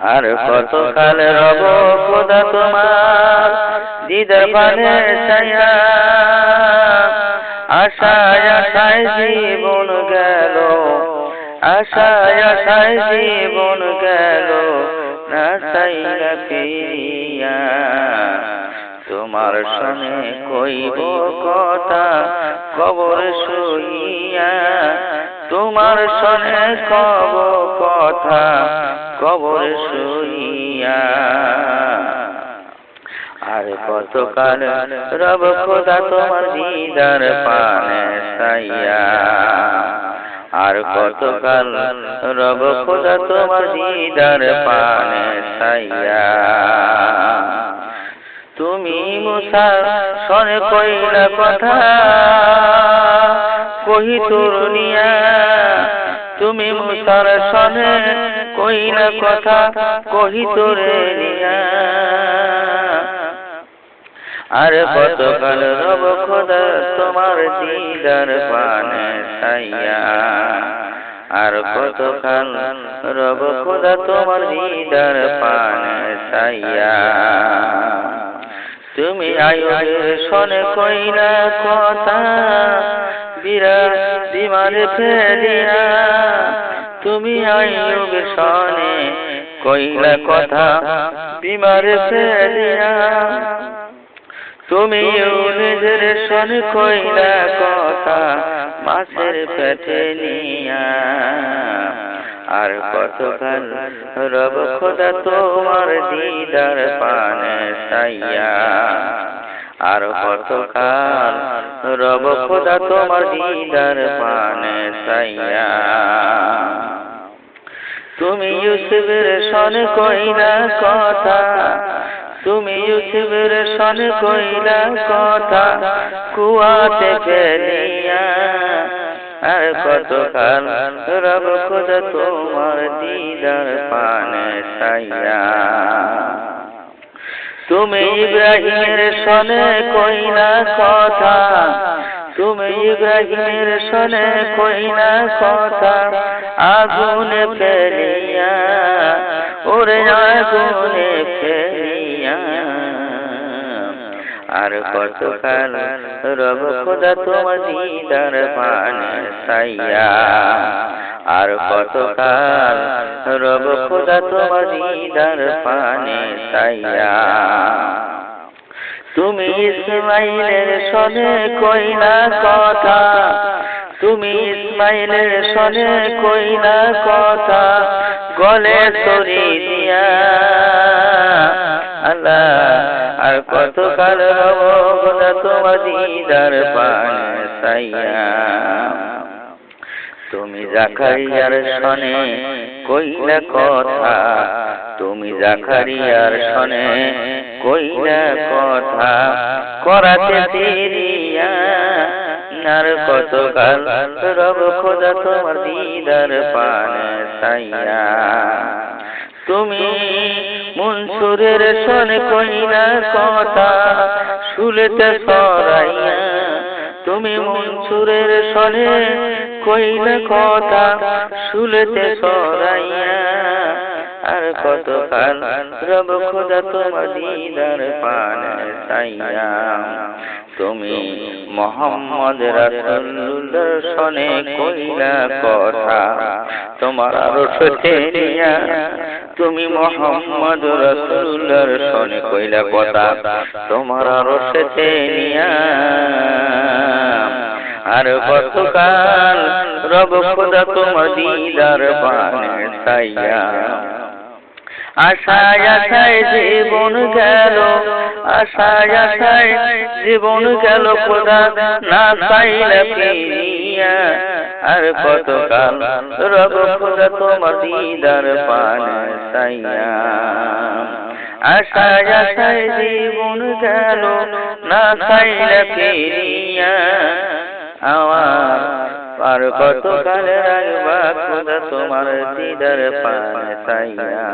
আর কত কাল রব খোদা তোমার দিদার পানে ছায়া। আশায় আশায় জীবন গেল। আশায় আশায় জীবন গেল। না চাই না ফিরিয়া। তোমার সনে কইব কথা কবর শুইয়া। তোমার সনে কব কথা, কবর শুনিয়া। আর কতকাল রব খোদা তোমার দিদার পানে সাইয়া আর কতকাল রব খোদা তোমার দিদার পানে সাইয়া তুমি মুসা সনে কইলা কথা কহি তরুণিয়া তুমি মুসার সনে কইলা কথা কহি তোরে আর কতকাল রব খোদা তোমার দিদার পানে সাইয়া। আর কতকাল রব খোদা তোমার দিদার পানে সাইয়া। তুমি আয়ুবের শোনে কইলা কথা বিরাট দিমারে ফেলিয়া তুমি আয়ুবের শোনে কইলা কথা বিমারে ফেলিয়া তুমি নিজের শোন কইলা কথা, মাছের পেটে নিয়া। আর কতকাল রব খোদা তোমার দিদার পানে সাইয়া আর কতকাল রব খোদা তোমার দিদার পানে সাইয়া তুমি ইউসুফের সন কইলা কথা। তুমি ইউসুফের সন কইলা কথা। কুয়াতে ফেলিয়া। আর কতকাল রব খোদা তোমার দিদার পানে সাইয়া তুমি ইব্রাহিমের সনে কইনা কথা। তুমি ইব্রাহিমের সনে কইনা কথা। আগুনে ফেলিয়া, ওরে আগুনে ফেলিয়া। আর কতকাল রব খোদা তোমার দিদার পানে সাইয়া আর কতকাল রব খোদা তোমার দিদার পানে সাইয়া তুমি ইসমাইলের সনে কইলা কথা। তুমি ইসমাইলের সনে কইলা কথা। গলে তরি দিয়া। আল্লাহ আর কতকাল রব খোদা তোমার দিদার পানে সাইয়া তুমি জাকারিয়ার সনে কইলা কথা। তুমি জাকারিয়ার সনে কইলা কথা। করাতে দেরিয়া নার কত কাল রব খোদা তোমার দিদার পানে সাইয়া। তুমি মনসুরের সনে কইলা কথা। শুলেতে সরাইয়া তুমি মনসুরের সনে কইলা কথা শুলেতে সরাইয়া আর কত কাল রব খোদা তোমার দিদার পানে সাইয়া তুমি মোহাম্মদ রাসূলুল্লাহর সনে কইলা কথা তোমার আরও নিয়া। তুমি মোহাম্মদ রাসূলুল্লাহর সনে কইলা কথা তোমার আরও নিয়া। আর কতকাল রব খোদা তোমার দিদার পানে সাইয়া আশায় আশায় জীবন গেল। আশায় আশায় জীবন গেল খোদা। না চাইলে ফিরিয়া। আর কতকাল রব খোদা তোমার দিদার পানে সাইয়া আশায় আশায় জীবন গেল। না চাইলে আমার আর কত কালে রাখবা খোদা তোমার দিদার পানে সাইয়া।